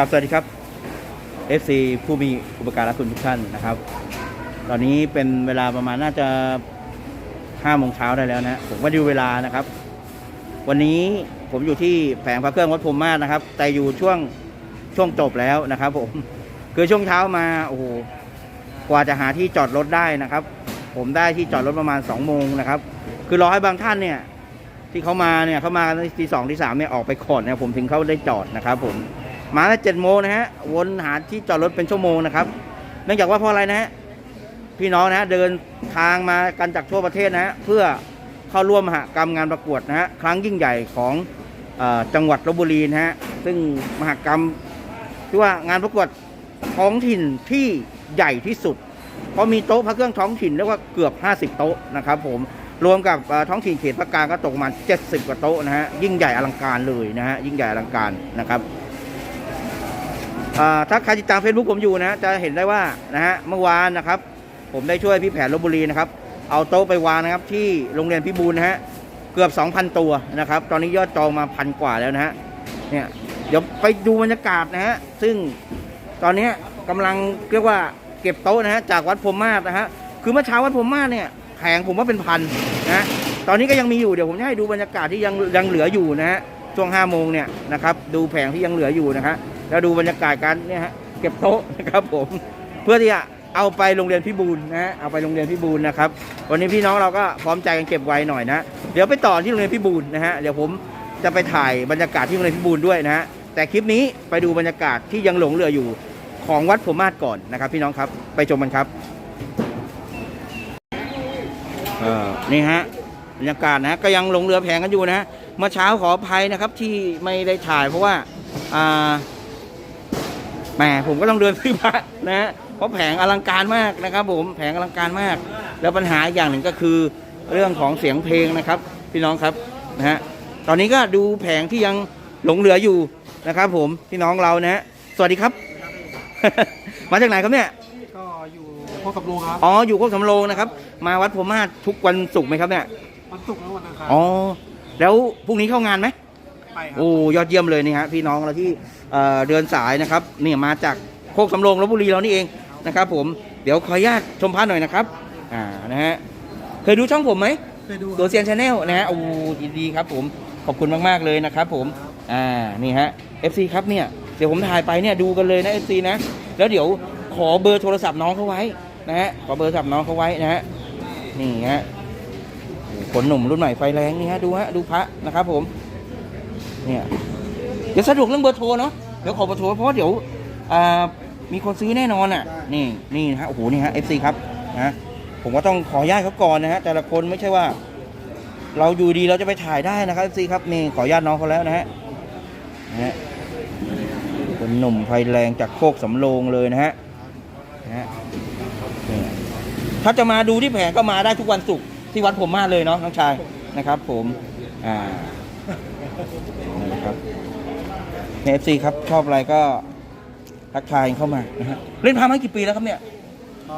ครับสวัสดีครับ FC ผู้มีอุปการะคุณทุกท่านนะครับ ตอนนี้เป็นเวลาประมาณน่าจะ5โมงเช้าได้แล้วนะ ผมก็ดูเวลานะครับ วันนี้ผมอยู่ที่แผงพระเครื่องวัดพรมมาศนะครับ แต่อยู่ช่วงช่วงจบแล้วนะครับ ผม คือช่วงเช้ามา โอ้โห กว่าจะหาที่จอดรถได้นะครับ ผมได้ที่จอดรถประมาณ2โมงนะครับ คือรอให้บางท่านเนี่ย ที่เขามาเนี่ยเขามาที่สองที่สามเนี่ยออกไปก่อนเนี่ยผมถึงเขาได้จอดนะครับ ผม มาตั้งเจ็ดโมงนะฮะ วนหาที่จอดรถเป็นชั่วโมงนะครับเนื่องจากว่าเพราะอะไรนะฮะ พี่น้องนะฮะเดินทางมากันจากทั่วประเทศนะฮะ เพื่อเข้าร่วมมหกรรมงานประกวดนะฮะ ครั้งยิ่งใหญ่ของออจังหวัดลบบุรีนะฮะ ซึ่งมหกรรมที่ว่างานประกวดท้องถิ่นที่ใหญ่ที่สุด เพราะมีโต๊ะพระเครื่องท้องถิ่นเรียกว่าเกือบ 50 โต๊ะนะครับผม รวมกับท้องถิ่นเขตภาคกลางก็ตกประมาณ70 กว่าโต๊ะนะฮะ ยิ่งใหญ่อลังการเลยนะฮะ ยิ่งใหญ่อลังการนะครับ ถ้าใครติดตามเฟซบุ๊กผมอยู่นะจะเห็นได้ว่านะฮะเมื่อวานนะครับ ผมได้ช่วยพี่แผนลบบุรีนะครับ เอาโต๊ะไปวางนะครับ ที่โรงเรียนพิบูลนะฮะเกือบ 2,000 ตัวนะครับ ตอนนี้ยอดจองมาพันกว่าแล้วนะฮะเนี่ยเดี๋ยวไปดูบรรยากาศนะฮะซึ่งตอนนี้กำลังเรียกว่าเก็บโต๊ะนะฮะจากวัดพรมมาศนะฮะคือเมื่อเช้าวัดพรมมาศเนี่ยแผงผมว่าเป็นพันนะตอนนี้ก็ยังมีอยู่เดี๋ยวผมจะให้ดูบรรยากาศที่ยังยังเหลืออยู่นะฮะช่วง5โมงเนี่ยนะครับดูแผงที่ยังเหลืออยู่นะฮะ แล้วดูบรรยากาศการเนี่ยฮะเก็บโต๊ะนะครับผม เพื่อที่จะเอาไปโรงเรียนพิบูลนะฮะเอาไปโรงเรียนพิบูลนะครับ วันนี้พี่น้องเราก็พร้อมใจกันเก็บไว้หน่อยนะ เดี๋ยวไปต่อที่โรงเรียนพิบูลนะฮะเดี๋ยวผมจะไปถ่ายบรรยากาศที่โรงเรียนพิบูลด้วยนะฮะแต่คลิปนี้ไปดูบรรยากาศที่ยังหลงเหลืออยู่ของวัดพรหมมาศก่อนนะครับ พี่น้องครับไปชมกันครับเออนี่ฮะบรรยากาศนะก็ยังหลงเหลือแผงกันอยู่นะฮะเมื่อเช้าขออภัยนะครับที่ไม่ได้ถ่ายเพราะว่าอ่า แหมผมก็ต้องเดินซื้อพระนะฮะเพราะแผงอลังการมากนะครับผมแผงอลังการมาก แล้วปัญหาอีกอย่างหนึ่งก็คือเรื่องของเสียงเพลงนะครับ พี่น้องครับนะฮะตอนนี้ก็ดูแผงที่ยังหลงเหลืออยู่นะครับ ผมพี่น้องเรานะฮะสวัสดีครับ มาจากไหนครับเนี่ยก็อยู่พวกกับลุงครับอ๋ออยู่โคกสำโรงนะครับ มาวัดพรหมมาศทุกวันศุกร์ไหมครับเนี่ยวันศุกร์และวันอังคารอ๋อแล้วพรุ่งนี้เข้างานไหม ไปครับ โอ้ยอดเยี่ยมเลยนี่ฮะพี่น้องเราที่เอ่อเดินสายนะครับนี่มาจากโคกสำโรงลบบุรีเรานี่เองนะครับ ผมเดี๋ยวขออนุญาตชมพระหน่อยนะครับอ่านะฮะเคยดูช่องผมไหมเคยดูตัวเซียนชาแนลนะฮะโอ้ยินดีครับ ผมขอบคุณมากๆเลยนะครับ ผมอ่านี่ฮะ FC ครับเนี่ยเดี๋ยวผมถ่ายไปเนี่ยดูกันเลยนะ FC นะแล้วเดี๋ยวขอเบอร์โทรศัพท์น้องเขาไว้นะฮะขอเบอร์โทรศัพท์น้องเขาไว้นะฮะนี่ฮะโอ้คนหนุ่มรุ่นใหม่ไฟแรงนี่ฮะดูฮะดูพระนะครับ ผม เนี่ยเดี๋ยวสะดวกเรื่องเบอร์โทรเนาะเดี๋ยวขอเบอร์โทรเพราะว่าเดี๋ยวมีคนซื้อแน่นอนอะ นี่นี่นะฮะโอ้โหนี่ฮะ FC ครับนะผมก็ต้องขออนุญาตเขาก่อนนะฮะแต่ละคนไม่ใช่ว่า เราอยู่ดีเราจะไปถ่ายได้นะครับ FC ครับนี่ขออนุญาตน้องเขาแล้วนะฮะนะฮะคนหนุ่มไฟแรงจากโคกสำโรงเลยนะฮะนะฮะนี่ถ้าจะมาดูที่แผงก็มาได้ทุกวันศุกร์ที่วัดผมมาเลยเนาะน้องชายนะครับ ผมอ่า นี่นะครับเอฟซีครับชอบอะไรก็ทักทายเข้ามานะฮะเล่นพามากี่ปีแล้วครับเนี่ยเอ่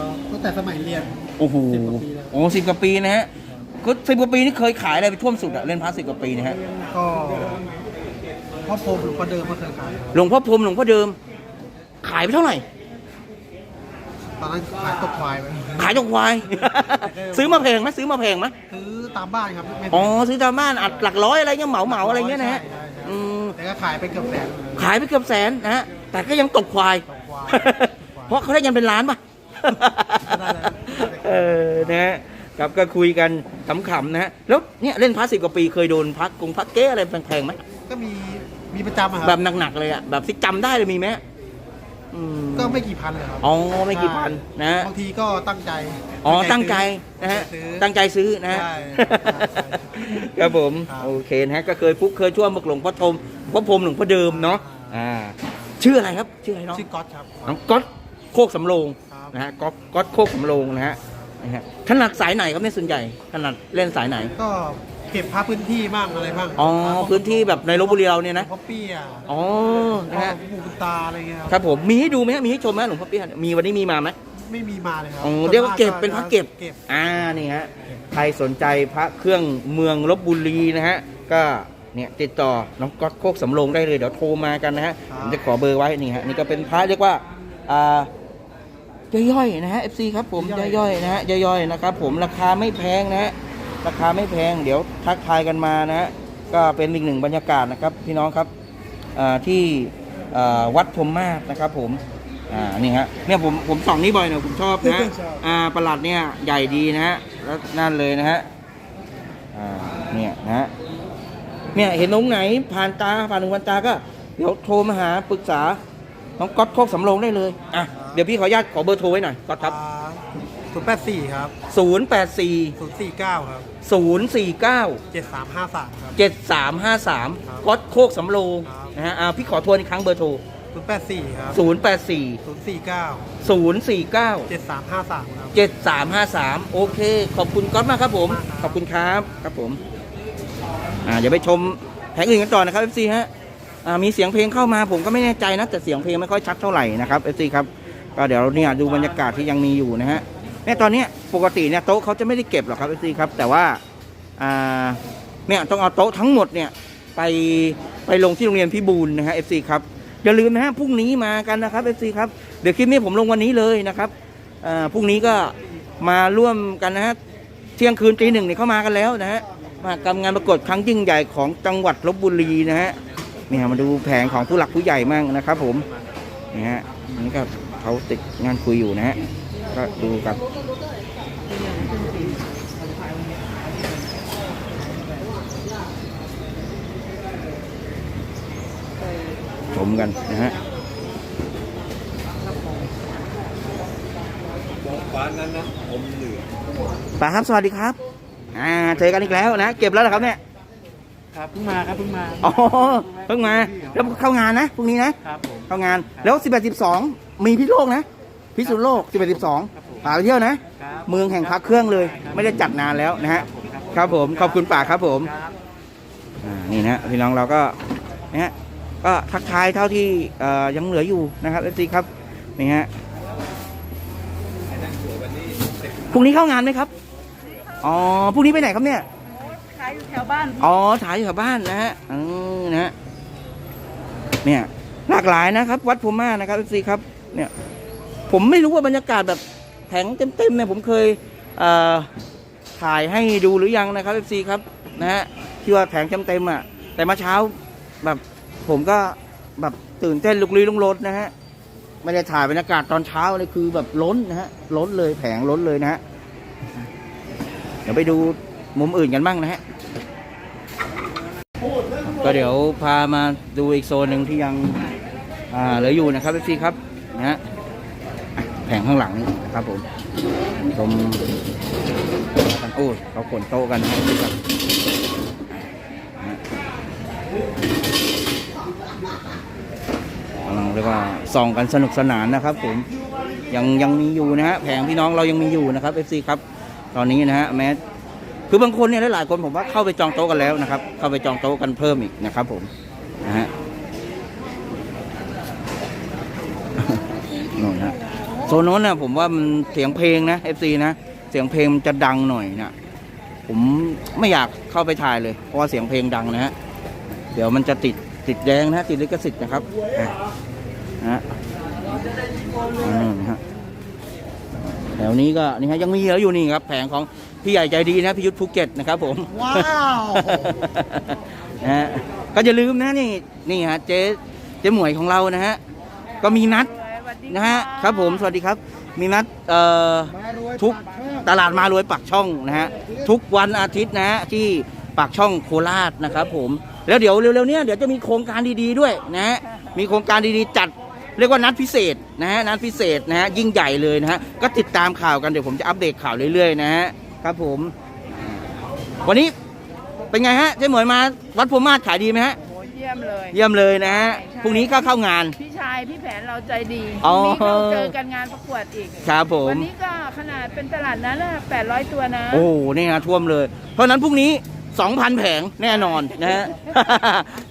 อตั้งแต่สมัยเรียน โอ้โหสิบกว่าปีแล้ว โอ้สิบกว่าปีนะฮะก็สิบกว่าปีนี่เคยขายอะไรไปท่วมสุดอะเล่นพาสิบกว่าปีนะฮะก็พ่อโพมหรือพ่อเดิมก็เคยขายหลวงพ่อพรหมหลวงพ่อเดิม ขายไปเท่าไหร่ ตอนนั้นขายตกควายไป ขายจงควาย ซื้อมาแพงไหมซื้อมาแพงไหมซื้อตามบ้านครับไม่อ๋อซื้อตามบ้านอัดหลักร้อยอะไรเงี้ยเหมาเหมาอะไรเงี้ยนะฮะใช่ใช่อืมแต่ก็ขายไปเกือบแสนขายไปเกือบแสนนะฮะแต่ก็ยังตกควายตกควายเพราะเขาได้เงินเป็นล้านป่ะได้เลยเออนะฮะครับก็คุยกันขำๆนะฮะแล้วเนี่ยเล่นพาสิบกว่าปีเคยโดนพักกงพักเก้อะไรแพงๆไหมก็มีมีประจำอะคแบรับบหนักๆเลยอะแบบที่จำได้เลยมีไหม อืมก็ไม่กี่พันเลยครับอ๋อไม่กี่พันนะฮะบางทีก็ตั้งใจอ๋อตั้งใจนะฮะซื้อ ตั้งใจซื้อนะฮะใช่ครับผมครับ โอเคนะฮะก็เคยฟุกเคยช่วงบักหลวงพ่อทมพ่อพรหมหลวงพ่อเดิมเนาะอ่าชื่ออะไรครับชื่ออะไรน้องชื่อก๊อตครับ น้องก๊อตโคกสำโรงครับ นะฮะก๊อตก๊อตโคกสำโรงนะฮะนะฮะถนัดสายไหนครับเนี่ยส่วนใหญ่ถนัดเล่นสายไหนก็ เก็บภาพพื้นที่บ้างอะไรบ้างอ๋อพื้นที่แบบในลบบุรีเราเนี่ยนะพ่อเปี้ยอ๋อนะพ่อฮะปู่คุณตาอะไรเงี้ยครับผมมีให้ดูไหมฮะมีให้ชมไหมหลวงพ่อเปี้ยมีวันนี้มีมาไหมไม่มีมาเลยครัอ๋อเดี๋ยวก็เก็บเป็นพระเก็บเก็บอ่านี่ฮะใครสนใจพระเครื่องเมืองลบบุรีนะฮะก็เนี่ยติดต่อน้องก๊อตโคกสำโรงได้เลยเดี๋ยวโทรมากันนะฮะครับผมจะขอเบอร์ไว้นี่ฮะนี่ก็เป็นพระเรียกว่าอ่าย่อยๆนะฮะ FC ครับผมย่อยๆนะฮะย่อยๆนะครับผมราคาไม่แพงนะฮะ ราคาไม่แพง เดี๋ยวทักทายกันมานะฮะก็เป็นอีกหนึ่งบรรยากาศนะครับ พี่น้องครับอ่าที่อ่าวัดพรหมมาศนะครับ ผมอ่านี่ฮะเนี่ยผมผมส่องนี่บ่อยนะผมชอบนะฮะชอบอ่าประหลัดเนี่ยใหญ่ดีนะฮะแล้วนั่นเลยนะฮะอ่าเนี่ยนะฮะเนี่ยเห็นตรงไหนผ่านตาผ่านหูผ่านตาก็เดี๋ยวโทรมาหาปรึกษาน้องก๊อตโคกสำโรงได้เลยอะเดี๋ยวพี่ขออนุญาตขอเบอร์โทรไว้หน่อยก๊อตครับ ศูนย์แปดสี่ครับ0 8 4 ศูนย์สี่เก้าครับ0 4 9 เจ็ดสามห้าสามครับ 7 3 5 3ก๊อตโคกสำโรงครับ นะฮะอ่าพี่ขอทวนอีกครั้งเบอร์โทร ศูนย์แปดสี่ครับ0 8 4 ศูนย์สี่เก้า0 4 9 เจ็ดสามห้าสามครับเจ็ดสามห้าสามโอเค ขอบคุณก๊อตมากครับผมมากครับขอบคุณครับครับผม อ่าเดี๋ยวไปชมแผงอื่นกันต่อนะครับ FC ฮะอ่ามีเสียงเพลงเข้ามาผมก็ไม่แน่ใจนะ แต่เสียงเพลงไม่ค่อยชัดเท่าไหร่นะครับ FC ครับก็เดี๋ยวเนี่ยดูบรรยากาศที่ยังมีอยู่นะฮะ เนี่ยตอนเนี้ยปกติเนี่ยโต๊ะเขาจะไม่ได้เก็บหรอกครับ FC ครับ แต่ว่าอ่าเนี่ยต้องเอาโต๊ะทั้งหมดเนี่ยไปไปลงที่โรงเรียนพิบูลนะฮะ FC ครับอย่าลืมนะฮะพรุ่งนี้มากันนะครับ FC ครับเดี๋ยวคลิปนี้ผมลงวันนี้เลยนะครับอ่าพรุ่งนี้ก็มาร่วมกันนะฮะเที่ยงคืนตีหนึ่งเนี่ยเข้ามากันแล้วนะฮะมากรรมงานประกวดครั้งยิ่งใหญ่ของจังหวัดลบบุรีนะฮะเนี่ยมาดูแผงของผู้หลักผู้ใหญ่มั่งนะครับ ผมนี่ฮะนี่ก็เขาติดงานคุยอยู่นะฮะก็ดูกัน มกันนะฮะฟ้านั้นนะอมเหลืองป้าครับสวัสดีครับ อ่าเจอกันอีกแล้วนะเก็บแล้วเหรอครับเนี่ยครับเพิ่งมาครับเพิ่งมาอ๋อเพิ่งมาแล้วเข้างานนะพรุ่งนี้นะครับผมเข้างานแล้ว11 12มีพิษโลกนะพิษณุโลก11 12ป่าไปเที่ยวนะครับเมืองแห่งพักเครื่องเลย ไม่ได้จัดนานแล้วนะฮะครับผมขอบคุณป่าครับผมครับอ่านี่นะพี่น้องเราก็นะฮะ ก็ทักทายเท่าที่เอ่อยังเหลืออยู่นะครับเอฟซีครับนี่ฮะพรุ่งนี้เข้างานไหมครับอ๋อพรุ่งนี้ไปไหนครับเนี่ยขายอยู่แถวบ้านอ๋อถ่ายอยู่แถวบ้านนะฮะเออนะฮะเนี่ยหลากหลายนะครับ วัดพรหมมาศนะครับซีครับเนี่ย ผมไม่รู้ว่าบรรยากาศแบบแผงเต็มๆเนี่ยผมเคยเอ่อถ่ายให้ดูหรือยังนะครับเอฟซีครับนะฮะที่ว่าแผงเต็มๆอะแต่มาเช้าแบบ ผมก็แบบตื่นเต้นลุกลี้ลุกลนนะฮะไม่ได้ถ่ายบรรยากาศตอนเช้าเลยคือแบบล้นนะฮะล้นเลยแผงล้นเลยนะฮะเดี๋ยวไปดูมุมอื่นกันบ้างนะฮะก็เดี๋ยวพามาดูอีกโซนหนึ่งที่ยังอ่าเหลืออยู่นะครับพี่ครับนะฮะแผงข้างหลังนี่นะครับผมชมกันโอ้เขาขนโต๊ะกันนะครับพี่ครับนะฮะกำลัง เรียกว่าส่องกันสนุกสนานนะครับ ผมยังยังมีอยู่นะฮะแผงพี่น้องเรายังมีอยู่นะครับเอฟซีครับตอนนี้นะฮะแม้คือบางคนเนี่ยหลายๆคนผมว่าเข้าไปจองโต๊ะกันแล้วนะครับ เข้าไปจองโต๊ะกันเพิ่มอีกนะครับ ผมนะฮะโน่นฮะโซนโน้นนะผมว่ามันเสียงเพลงนะเอฟซีนะเสียงเพลงมันจะดังหน่อยนะผมไม่อยากเข้าไปถ่ายเลย เพราะว่าเสียงเพลงดังนะฮะเดี๋ยวมันจะติดติดแดงนะติดลิขสิทธิ์นะครับ นะฮะอืมฮะแถวนี้ก็นี่ฮะยังมีเหลืออยู่นี่ครับ แผงของพี่ใหญ่ใจดีนะพี่ยุทธภูเก็ตนะครับผมว้าวนะฮะก็อย่าลืมนะนี่นี่ฮะเจ๊เจ๊หมวยของเรานะฮะก็มีนัดสวัสดีนะฮะครับผมสวัสดีครับ มีนัดเอ่อทุกตลาดมารวยปากช่องนะฮะทุกวันอาทิตย์นะฮะที่ปากช่องโคราชนะครับผมแล้วเดี๋ยวเร็วๆเนี้ยเดี๋ยวจะมีโครงการดีๆด้วยนะฮะมีโครงการดีๆจัด เรียกว่านัดพิเศษนะฮะนัดพิเศษนะฮะยิ่งใหญ่เลยนะฮะก็ติดตามข่าวกันเดี๋ยวผมจะอัปเดตข่าวเรื่อยๆนะฮะครับผม วันนี้เป็นไงฮะเจ๊หมวยมาวัดพรหมมาศขายดีไหมฮะโอ้เยี่ยมเลย เยี่ยมเลยนะฮะพรุ่งนี้ก็เข้างาน พี่ชาย พี่แผนเราใจดีพอ๋อ รุ่งนี้เราเจอกันงานประกวดอีก ครับผม วันนี้ก็ขนาดเป็นตลาดนั้นนะ800 ตัวนะ โอ้นี่นะท่วมเลย เพราะฉะนั้นพรุ่งนี้ 2,000 แผงแน่นอนนะฮะ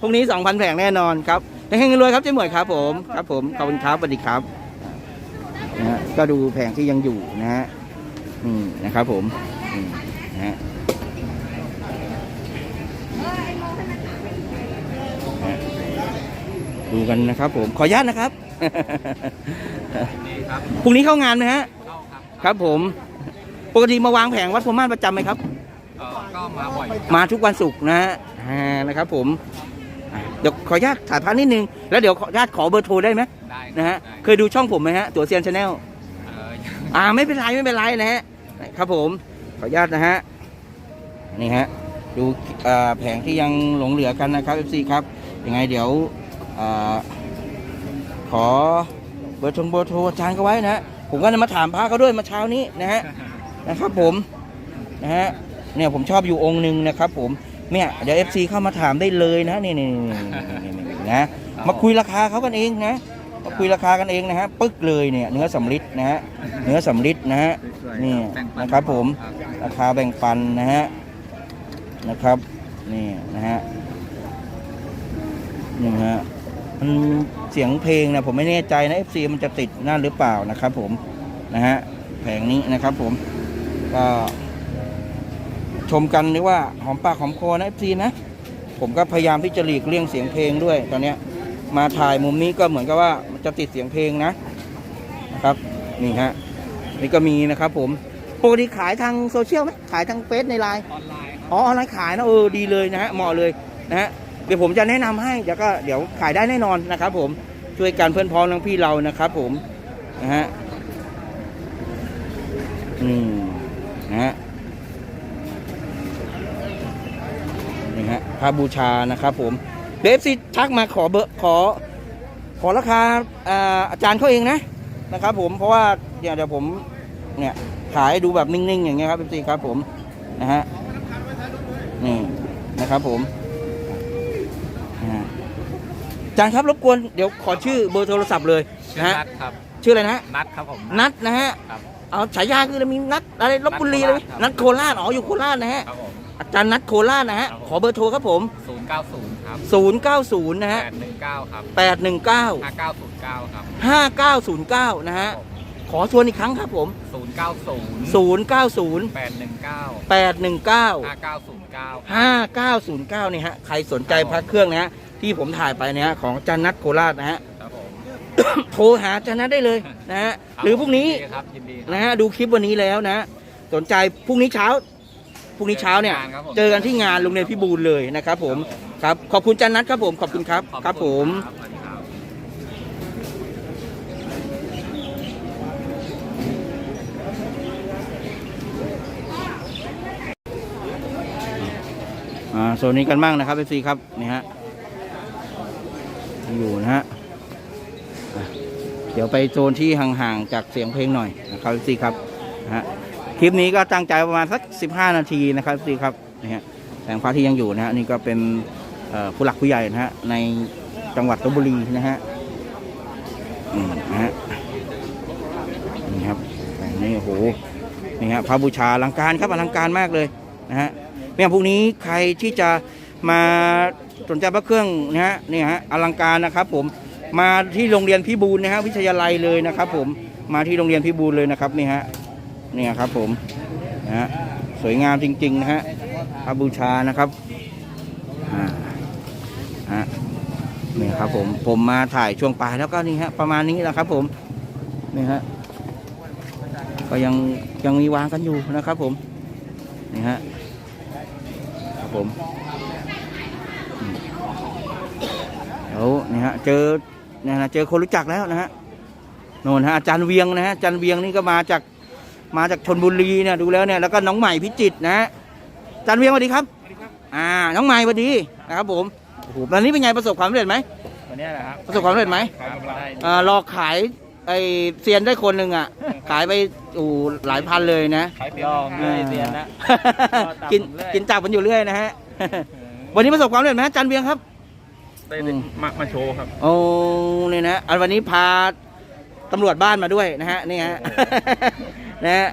พรุ่งนี้ 2,000 แผงแน่นอนครับ เฮงๆรวยครับเจ๊หมวยครับ ผมครับ ผมขอบคุณครับสวัสดีครับนะฮะก็ดูแผงที่ยังอยู่นะฮะนี่นะครับ ผมนี่นะฮะดูกันนะครับผมขออนุญาตนะครับนี่ครับพรุ่งนี้เข้างานไหมฮะเข้าครับครับ ผมปกติมาวางแผงวัดพรหมานประจำไหมครับ เอ่อก็มาบ่อย มาทุกวันศุกร์นะฮะอ่านะครับผมอะ เดี๋ยวขออนุญาตถ่ายภาพนิดนึง แล้วเดี๋ยวขออนุญาตขอเบอร์โทรได้ไหมได้นะฮะได้เคยดูช่องผมไหมฮะตัวเซียนชาแนลเอ่ออ่าไม่เป็นไรไม่เป็นไรนะฮะครับผมขออนุญาตนะฮะนี่ฮะดูอ่าแผงที่ยังหลงเหลือกันนะครับ FC ครับยังไงเดี๋ยวอาขอเบอร์โทรเบอร์โทรอาจารย์ก็ไว้นะฮะผมก็จะมาถามพระเขาด้วยเมาเช้านี้นะฮะนะครับผมนะฮะเนี่ยผมชอบอยู่องค์หนึ่งนะครับ ผม เนี่ยเดี๋ยว FC เข้ามาถามได้เลยนะนี่นี่นี่นี่นี่นี่นะมาคุยราคาเขากันเองนะมาคุยราคากันเองนะฮะปึ๊กเลยเนี่ยเนื้อสำลิดนะฮะเนื้อสำลิดนะฮะนี่นะครับผมราคาแบ่งปันนะฮะนะครับนี่นะฮะนี่ฮะมันเสียงเพลงนะผมไม่แน่ใจนะ FC มันจะติดนั่นหรือเปล่านะครับผมนะฮะแผงนี้นะครับผมก็ ชมกันหรือว่าหอมปากหอมคอนะ FC นะ ผมก็พยายามที่จะหลีกเลี่ยงเสียงเพลงด้วยตอนเนี้ยมาถ่ายมุมนี้ก็เหมือนกับว่ามันจะติดเสียงเพลงนะนะครับนี่ฮะนี่ก็มีนะครับ ผมปกติขายทางโซเชียลไหมขายทางเฟซในไลน์ออนไลน์ครับอ๋อออนไลน์ขายนะเออดีเลยนะฮะเหมาะเลยนะฮะเดี๋ยวผมจะแนะนำให้เดี๋ยวก็เดี๋ยวขายได้แน่นอนนะครับ ผมช่วยกันเพื่อนพ้องทั้งพี่เรานะครับ ผมนะฮะอืมนะฮะ นี่ฮะพระบูชานะครับผมเดฟซีทักมาขอเบอร์ขอ ขอราคาอ่าอาจารย์เขาเองนะนะครับ ผมเพราะว่าเดี๋ยวเดี๋ยวผมเนี่ยขายให้ดูแบบนิ่งๆ อย่างเงี้ยครับเอฟซีครับผมนะฮะนี่นะครับผมอ่าอาจารย์ครับรบกวนเดี๋ยวขอชื่อเบอร์โทรศัพท์เลยชื่อนะฮะนัดครับชื่ออะไรนะฮะนัดครับผมนัดนะฮะครับเอาฉายาคือมีนัดอะไรลบบุรีนัเลดยโคราชครับนัดโคราชอ๋ออยู่โคราชนะฮะครับผม อาจารย์นัดโคราชนะฮะ ครับผม ขอเบอร์โทรครับผมศูนย์เก้าศูนย์ครับ 090 นะฮะแปดหนึ่งเก้า819 ครับห้าเก้าศูนย์เก้าครับ5909 นะฮะ ขอชวนอีกครั้งครับผมศูนย์เก้าศูนย์090แปดหนึ่งเก้า819ห้าเก้าศูนย์เก้า5909นี่ฮะ ใครสนใจพระเครื่องนะฮะ ที่ผมถ่ายไปเนี่ยฮะของอาจารย์นัดโคราชนะฮะ ครับผม โทรหาอาจารย์นัดได้เลยนะฮะ หรือพรุ่งนี้ยิดีครับยินดีครับ นะฮะดูคลิปวันนี้แล้วนะ สนใจพรุ่งนี้เช้า พรุ่งนี้เช้าเนี่ยเจอกันครับผม เจอกันที่งานโรงเรียนพิบูลเลยนะครับผมครับขอบคุณอาจารย์นัดครับผมขอบคุณครับขอครับผมครับสวัสดีครับ อ่าโซนนี้กันบ้างนะครับเอฟซีครับนี่ฮะอยู่นะฮะอะเดี๋ยวไปโซนที่ห่างๆจากเสียงเพลงหน่อยนะครับเอฟซีครับนะฮะ คลิปนี้ก็ตั้งใจประมาณสัก 15 นาทีนะครับเอฟซีครับนี่ฮะแสงฟ้าที่ยังอยู่นะฮะนี่ก็เป็นผู้หลักผู้ใหญ่นะฮะในจังหวัดลบบุรีนะฮะอืมนะฮะนี่ครับนี่โอ้โหนี่ฮะพระบูชาอลังการครับอลังการมากเลยนะฮะเนี่ยพรุ่งนี้ใครที่จะมาสนใจพระเครื่องนะฮะนี่ฮะอลังการนะครับ ผมมาที่โรงเรียนพิบูลนะฮะวิทยาลัยเลยนะครับ ผมมาที่โรงเรียนพิบูลเลยนะครับนี่ฮะ เนี่ยครับผมนะฮะสวยงามจริง ๆ นะฮะพระบูชานะครับอ่าฮะนี่ครับผมผมมาถ่ายช่วงปลายแล้วก็นี่ฮะประมาณนี้แหละครับผมนี่ฮะก็ยังยังมีวางกันอยู่นะครับผมนี่ฮะครับผมอืมเดี๋ยวนี่ฮะเจอเนี่ยนะเจอคนรู้จักแล้วนะฮะโน่นฮะอาจารย์เวียงนะฮะอาจารย์เวียงนี่ก็มาจาก มาจากชนบุรีเนี่ยดูแล้วเนี่ยแล้วก็น้องใหม่พิจิตรนะฮะอาจารย์เวียงสวัสดีครับอ่าน้องใหม่สวัสดีนะครับผมโอ้โหตอนนี้เป็นไงประสบความสำเร็จไหมวันนี้แหละครับประสบความสำเร็จไหมครับได้อ่าหลอกขายไอเซียนได้คนหนึ่งอะ ขายไปโอ้โหหลายพันเลยนะ ขายเปลี่ยนลองอ่าเซียนนะกินกินจับมันอยู่เรื่อยนะฮะ วันนี้ประสบความสำเร็จไหมอาจารย์เวียงครับ ได้อืมมามาโชว์ครับ โอ้เนี่ยนะอันวันนี้พา ตำรวจบ้านมาด้วยนะฮะนี่ฮะนะฮะ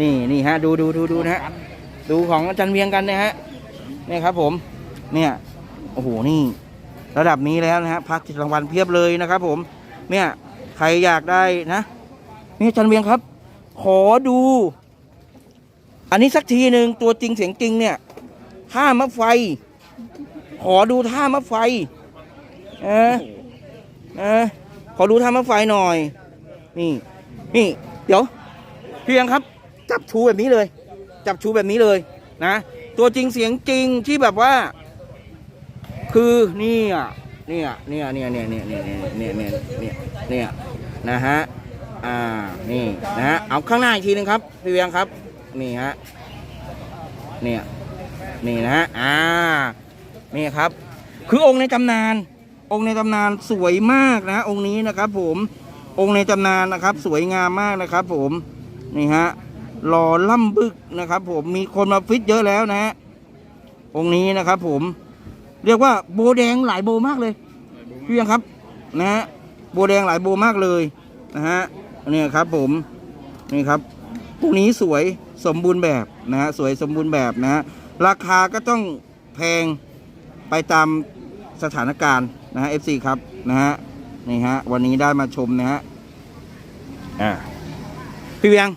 นี่นี่ฮะดูดูดูดูนะฮะดูของอาจารย์เวียงกันนะฮะนี่ครับผมเนี่ยโอ้โหนี่ ระดับนี้แล้วนะฮะพักรางวัลเพียบเลยนะครับ ผม เนี่ยใครอยากได้นะนี่อาจารย์เวียงครับ ขอดู อันนี้สักทีหนึ่งตัวจริงเสียงจริงเนี่ยท่ามะไฟ ขอดูท่ามะไฟ เออเออ ขอดูท่ามาไฟหน่อย นี่ นี่ เดี๋ยว พียงครับ จับชูแบบนี้เลย จับชูแบบนี้เลย นะ ตัวจริงเสียงจริงที่แบบว่า คือนี่อะเนี่ยเนี่ยเนี่ยเนี่ยเนี่ยเนี่ยเนี่ยเนี่ยเนี่ยเนี่ยนะฮะ อ่า นี่นะฮะ เอาข้างหน้าอีกทีหนึงครับ พี่เวียงครับ นี่ฮะ เนี่ย นี่นะฮะ อ่า นี่ครับ คือองค์ในตำนาน องค์ในตำนานสวยมากนะองค์นี้นะครับผมองค์ในตำนานนะครับ สวยงามมากนะครับผมนี่ฮะหล่อล่ำบึกนะครับ ผมมีคนมาฟิตเยอะแล้วนะฮะองค์นี้นะครับ ผมเรียกว่าโบแดงหลายโบมากเลยพี่ยังครับนะฮะโบแดงหลายโบมากเลยนะฮะเนี่ยครับผมนี่ครับพวกนี้สวยสมบูรณ์แบบนะฮะสวยสมบูรณ์แบบนะฮะราคาก็ต้องแพงไปตาม สถานการณ์นะฮะ FC ครับนะฮะนี่ฮะวันนี้ได้มาชมนะฮะอ่าพี่เวียง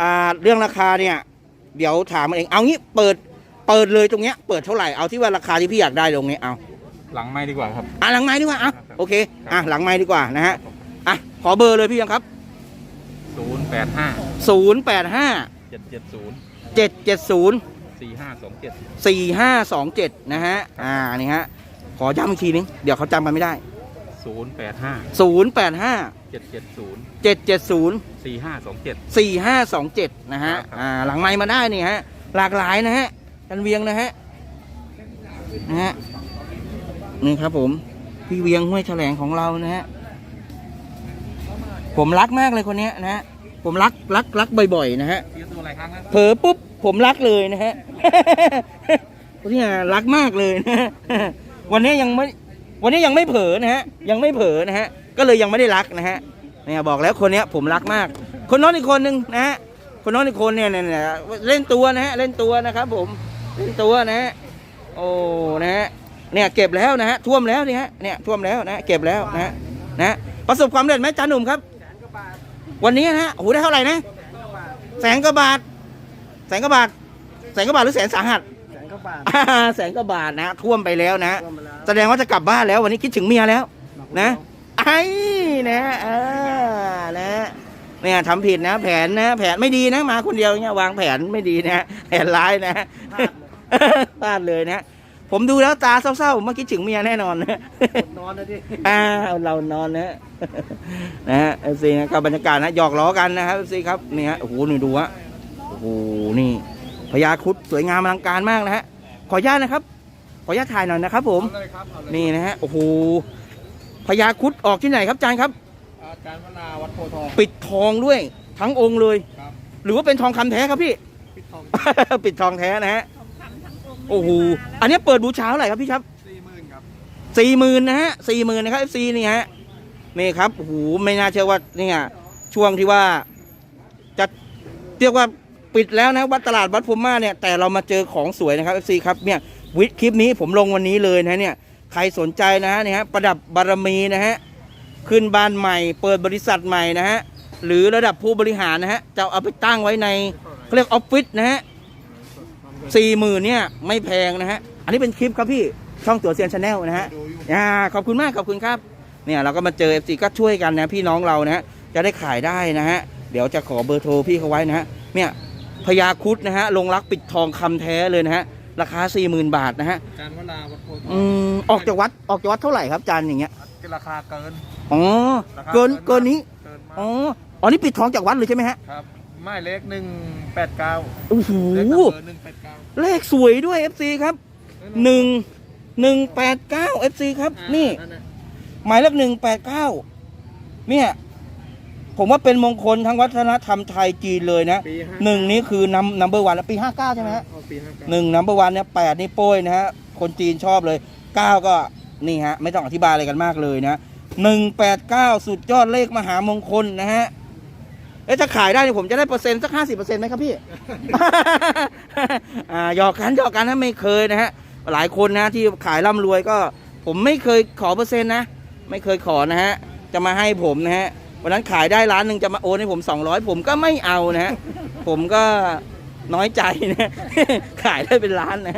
อ่าเรื่องราคาเนี่ย เดี๋ยวถามมันเองเอางี้เปิดเปิดเลยตรงเนี้ยเปิดเท่าไหร่เอาที่ว่าราคาที่พี่อยากได้ตรงนี้เอาหลังไม่ดีกว่าครับอะหลังไม้ดีกว่าอะครับโอเคอะหลังไม้ดีกว่านะฮะอะขอเบอร์เลยพี่เวียงครับศูนย์แปดห้า0 8 5เจ็ดเจ็ดศูนย์7 7 0สี่ห้าสองเจ็ดสี่ห้าสองเจ็ดนะฮะอ่านี่ฮะ ขอย้ำอีกทีนึง เดี๋ยวเขาจำกันไม่ได้ ศูนย์แปดห้าศูนย์แปดห้าเจ็ดเจ็ดศูนย์เจ็ดเจ็ดศูนย์สี่ห้าสองเจ็ดสี่ห้าสองเจ็ดนะฮะ ครับ อ่า หลังไม้มาได้นี่ฮะ หลากหลายนะฮะกันเวียงนะฮะ นะฮะ นี่ครับผม พี่เวียงห้วยแถลงของเรานะฮะ ผมรักมากเลยคนเนี้ยนะฮะ ผมรักรักรักบ่อยๆนะฮะ เรียกตัวอะไรครั้งนะเผลอปุ๊บผมรักเลยนะฮะ เนี่ยรักมากเลยนะฮะ วันนี้ยังไม่วันนี้ยังไม่เผลอนะฮะยังไม่เผลอนะฮะก็เลยยังไม่ได้รักนะฮะเนี่ยบอกแล้วคนเนี้ยผมรักมาก คนน้องอีกคนนึงนะฮะคนน้องอีกคนเนี่ยเนี่ยเล่นตัวนะฮะเล่นตัวนะครับ ผมเล่นตัวนะฮะโอ้นะฮะเนี่ยเก็บแล้วนะฮะท่วมแล้วนี่ฮะเนี่ยท่วมแล้วนะเก็บแล้วนะฮะนะประสบความสำเร็จไหมจ้าหนุ่มครับ วันนี้นะฮะโอ้โหได้เท่าไหร่นะแสนกว่าบาทแสนกว่าบาทแสนกว่าบาทหรือแสนสาหัส กว่าบาทอ่าแสนกว่าบาทนะท่วมไปแล้วนะท่วมไปแล้วแสดงว่าจะกลับบ้านแล้ววันนี้คิดถึงเมียแล้วนะ ไอ้นะเออนะเนี่ยทำผิดนะ แผนนะ แผนไม่ดีนะ มาคนเดียวเนี่ยวางแผนไม่ดีนะแผนร้ายนะ พลาดเลยนะ ผมดูแล้วตาเศร้าๆผมมาคิดถึงเมียแน่นอนนะนอนนะดิอ่าเรานอนนะนะฮะเอฟซีนะกับบรรยากาศนะหยอกล้อกันนะครับเอฟซีครับนี่ฮะโอ้โหนี่ดูฮะโอ้โหนี่ พญาครุดสวยงามอลังการมากนะฮะ ขออนุญาตนะครับ ขออนุญาตถ่ายหน่อยนะครับ ผม เอาเลยครับเอาเลยนี่นะฮะ โอ้โห พญาครุดออกที่ไหนครับอาจารย์ครับ อาจารย์วนาวัดโพธิ์ทอง ปิดทองด้วยทั้งองค์เลย ครับ หรือว่าเป็นทองคำแท้ครับพี่ ปิดทองปิดทองแท้นะฮะโอ้โห อันนี้เปิดบูชาเท่าไหร่ครับพี่ครับ สี่หมื่นครับสี่หมื่นนะฮะสี่หมื่นนะครับเอฟซีนี่ฮะนี่ครับโอ้โหไม่น่าเชื่อว่านี่ไงช่วงที่ว่า จะเรียกว่า ปิดแล้วนะวัดตลาดวัดพุมมาเนี่ยแต่เรามาเจอของสวยนะครับเอฟซีครับเนี่ยวิดคลิปนี้ผมลงวันนี้เลยนะเนี่ยใครสนใจนะฮะเนี่ยฮะประดับบารมีนะฮะขึ้นบ้านใหม่ เปิดบริษัทใหม่นะฮะหรือระดับผู้บริหารนะฮะจะเอาไปตั้งไว้ในเขาเรียกออฟฟิศนะฮะสี่หมื่นเนี่ยไม่แพงนะฮะอันนี้เป็นคลิปครับพี่ช่องตัวเซียนชาแนลนะฮะดูอยู่อ่าขอบคุณมากขอบคุณครับเนี่ยเราก็มาเจอ FC ก็ช่วยกันนะพี่น้องเรานะฮะจะได้ขายได้นะฮะเดี๋ยวจะขอเบอร์โทรพี่เขาไว้นะฮะเนี่ย พญาครุดนะฮะลงรักปิดทองคำแท้เลยนะฮะราคา40,000บาทนะฮะอาจารย์วนาวัดโพธิ์ทออืงมออกจากวัดออกจากวัดเท่าไหร่ครับจานอย่างเงี้ยราคาเกินอ๋อราคาเกินเกิเกินนนี้เกินมาอ๋ออ๋อนี่ปิดทองจากวัดเลยใช่ไหมฮะครับไม้เล็กหนึ่งแปดเก้าโอ้โหเลขเบอร์หนึ่งแปดเก้าเลขสวยด้วย FC ครับหนึ่งหนึ่งแปดเก้า FC ครับ นี่ หมายเลขหนึ่งแปดเก้าเนี่ย ผมว่าเป็นมงคลทั้งวัฒนธรรมไทยจีนเลยนะปีห้าหนึ่งนี้คือนัมนัมเบอร์วันปีห้าเก้าใช่ไหมฮะเอาปีห้าเก้าหนึ่งนัมเบอร์วันเนี่ยแปดนี่โป้ยนะฮะคนจีนชอบเลยเก้าก็นี่ฮะไม่ต้องอธิบายอะไรกันมากเลยนะหนึ่งแปดเก้าสุดยอดเลขมหามงคลนะฮะเอ๊ะถ้าขายได้เนี่ยผมจะได้เปอร์เซ็นต์สักห้าสิบเปอร์เซ็นต์ไหมครับพี่ อ่าหยอกกันหยอกกันนะไม่เคยนะฮะหลายคนนะที่ขายร่ำรวยก็ ผมไม่เคยขอเปอร์เซ็นต์นะ ไม่เคยขอนะฮะ จะมาให้ผมนะฮะ วันนั้นขายได้ร้านหนึ่งจะมาโอนให้ผม 200 ผมก็ไม่เอานะฮะผมก็น้อยใจนะ ขายได้เป็นล้านนะ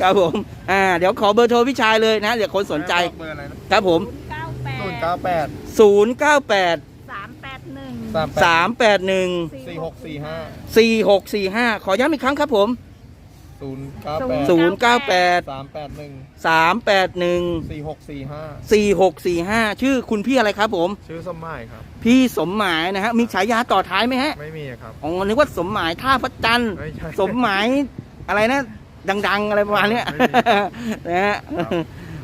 ครับผม อ่า เดี๋ยวขอเบอร์โทรพี่ชายเลยนะ เดี๋ยวคนสนใจ เบอร์อะไรนะครับผม เก้าแปศูนย์ดเก้าแปด098 สามแปดหนึ่ง สามแปด381 สี่หกสี่ห้า 4645 ขอย้ำอีกครั้งครับผม ศูนย์เก้าแปด098สามแปดหนึ่ง381สี่หกสี่ห้า4645ชื่อคุณพี่อะไรครับผม ชื่อสมหมายครับ พี่สมหมายนะฮะมีฉายาต่อท้ายไหมฮะ ไม่มีอะครับอ๋อนึกว่าสมหมายท่าพระจันทร์ไม่ใช่สมหมายอะไรนะ ดัง ๆ อะไรประมาณเนี้ยไม่มีนะฮะครับ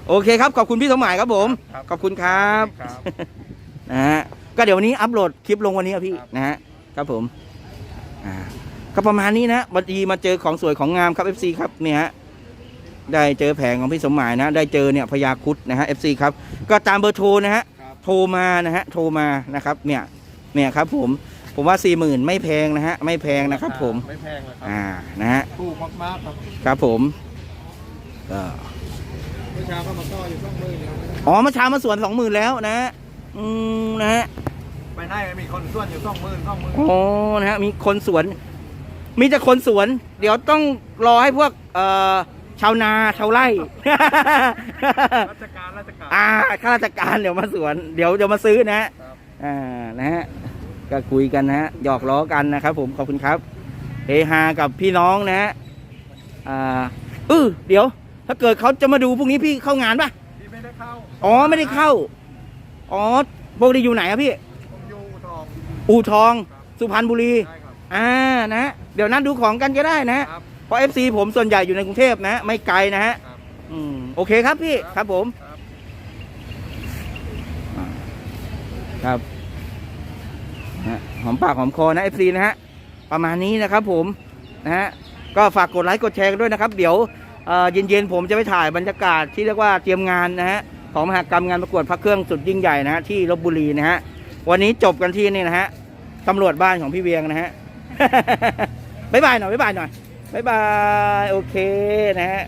โอเคครับขอบคุณพี่สมหมายครับผม ครับขอบคุณครับ ครับ นะฮะก็เดี๋ยววันนี้อัปโหลดคลิปลงวันนี้ครับพี่ครับ นะฮะครับผมอ่า ก็ประมาณนี้นะบัดดีมาเจอของสวยของงามครับ FC ครับเนี่ยฮะได้เจอแผงของพี่สมหมายนะ ได้เจอเนี่ยพญาครุดนะฮะ FC ครับก็ตามเบอร์โทรนะฮะครับโทรมานะฮะโทรมานะครับเนี่ยเนี่ยครับผมผมว่าสี่หมื่นไม่แพงนะฮะไม่แพงนะครับผมไม่แพงเลยครัอ่านะฮะถูกมากๆครับครับผมก็เมื่อเช้าก็มาต่ออยู่สองหมื่นแล้วอ๋อเมื่อเช้ามาสวนสองหมื่นแล้วนะฮะอืมนะฮะไปไหนมีคนส่วนอยู่สองหมื่นสองหมื่นอ๋อนะฮะมีคนสวน มีแต่คนสวน เดี๋ยวต้องรอให้พวกเอ่อชาวนาชาวไร่ ราชการราชการ อ่าข้าราชการเดี๋ยวมาสวน เดี๋ยวเดี๋ยวมาซื้อนะฮะครับ อ่านะฮะก็คุยกันนะฮะหยอกล้อกันนะครับผมขอบคุณครับเฮฮากับพี่น้องนะฮะอ่าเออเดี๋ยว ถ้าเกิดเขาจะมาดูพรุ่งนี้พี่เข้างานปะพี่ไม่ได้เข้าอ๋อไม่ได้เข้าอ๋อพวกนี้อยู่ไหนอะพี่ ผมอยู่ทองอู่ทองครับสุพรรณบุรี ได้ครับ อ่านะ เดี๋ยวนัดดูของกันก็ได้นะ ครับ เพราะ FC ผมส่วนใหญ่อยู่ในกรุงเทพนะ ไม่ไกลนะฮะครับ อืมโอเคครับพี่ครับผมครับ อ่าครับนะฮะหอมปากหอมคอนะ FC นะฮะประมาณนี้นะครับผมนะฮะก็ฝากกดไลค์กดแชร์กันด้วยนะครับ เดี๋ยวเอ่อเย็นๆผมจะไปถ่ายบรรยากาศที่เรียกว่าเตรียมงานนะฮะของมหากรรมงานประกวดพระเครื่องสุดยิ่งใหญ่นะฮะที่ลบบุรีนะฮะวันนี้จบกันที่นี่นะฮะตำรวจบ้านของพี่เวียงนะฮะ บ๊ายบายหน่อยบ๊ายบายหน่อยบ๊ายบายโอเคนะฮะ